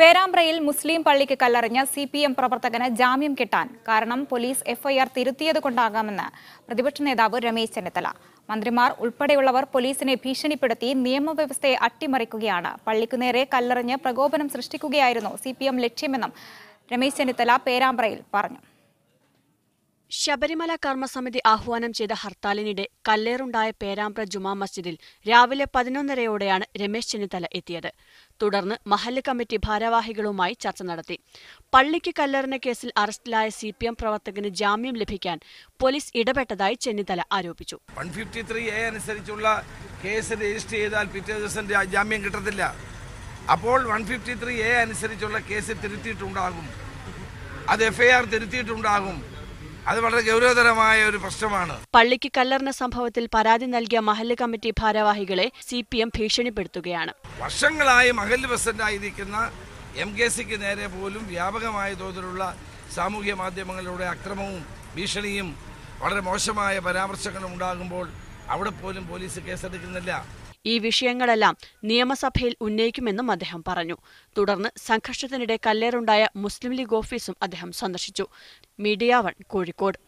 പേരാമ്പ്രയിൽ മുസ്ലിം പള്ളിക്ക് കല്ലെറിഞ്ഞ C P M പ്രവർത്തകന് ജാമ്യം കിട്ടാൻ കാരണം പോലീസ് എഫ്ഐആർ തിരുത്തിയത് കൊണ്ടാകാമെന്ന് പ്രതിപക്ഷ നേതാവ് രമേശ് ചെന്നിത്തല. മന്ത്രിമാർ ഉൾപ്പെടെയുള്ളവർ പോലീസിനെ ഭീഷണിപ്പെടുത്തി നിയമവ്യവസ്ഥയെ അട്ടിമറിക്കുകയാണ്. പള്ളിക്കു നേരെ കല്ലെറിഞ്ഞ് പ്രകോപനം സൃഷ്ടിക്കുകയായിരുന്നു സി ലക്ഷ്യമെന്നും രമേശ് ചെന്നിത്തല പേരാമ്പ്രയിൽ പറഞ്ഞു. ശബരിമല കർമ്മസമിതി ആഹ്വാനം ചെയ്ത ഹർത്താലിനിടെ കല്ലേറുണ്ടായ പേരാമ്പ്ര ജുമാ മസ്ജിദിൽ രാവിലെ പതിനൊന്നരയോടെയാണ് രമേശ് ചെന്നിത്തല എത്തിയത്. തുടർന്ന് മഹല്ല് കമ്മിറ്റി ഭാരവാഹികളുമായി ചർച്ച നടത്തി. പള്ളിക്ക് കല്ലേറിന കേസിൽ അറസ്റ്റിലായ സി പി എം പ്രവർത്തകന് ജാമ്യം ലഭിക്കാൻ പോലീസ് ഇടപെട്ടതായി ചെന്നിത്തല ആരോപിച്ചു. വൺ ഫിഫ്റ്റി ത്രീ എ അനുസരിച്ചുള്ള കേസ് രജിസ്റ്റർ ചെയ്താൽ പിറ്റേ ദിവസം ജാമ്യം കിട്ടത്തില്ല. അപ്പോൾ വൺ ഫിഫ്റ്റി ത്രീ എ അനുസരിച്ചുള്ള കേസ് തിരുത്തിയിട്ടുണ്ടാകും. അത് എഫ്ഐആർ തിരുത്തിയിട്ടുണ്ടാകും. അത് വളരെ ഗൗരവതരമായ ഒരു പ്രശ്നമാണ്. പള്ളിക്ക് കല്ലെറിഞ്ഞ സംഭവത്തിൽ പരാതി നൽകിയ മഹല്ല് കമ്മിറ്റി ഭാരവാഹികളെ സി പി എം ഭീഷണിപ്പെടുത്തുകയാണ്. വർഷങ്ങളായി മഹല്ല് പ്രസിഡന്റായിരിക്കുന്ന എം കെ സിക്ക് നേരെ പോലും വ്യാപകമായ തോതിലുള്ള സാമൂഹ്യ മാധ്യമങ്ങളിലൂടെ അക്രമവും ഭീഷണിയും വളരെ മോശമായ പരാമർശങ്ങളും ഉണ്ടാകുമ്പോൾ അവിടെ പോലും പോലീസ് കേസെടുക്കുന്നില്ല. ഈ വിഷയങ്ങളെല്ലാം നിയമസഭയിൽ ഉന്നയിക്കുമെന്നും അദ്ദേഹം പറഞ്ഞു. തുടർന്ന് സംഘർഷത്തിനിടെ കല്ലേറുണ്ടായ മുസ്ലിം ലീഗ് ഓഫീസും അദ്ദേഹം സന്ദർശിച്ചു. Media one Kozhikode.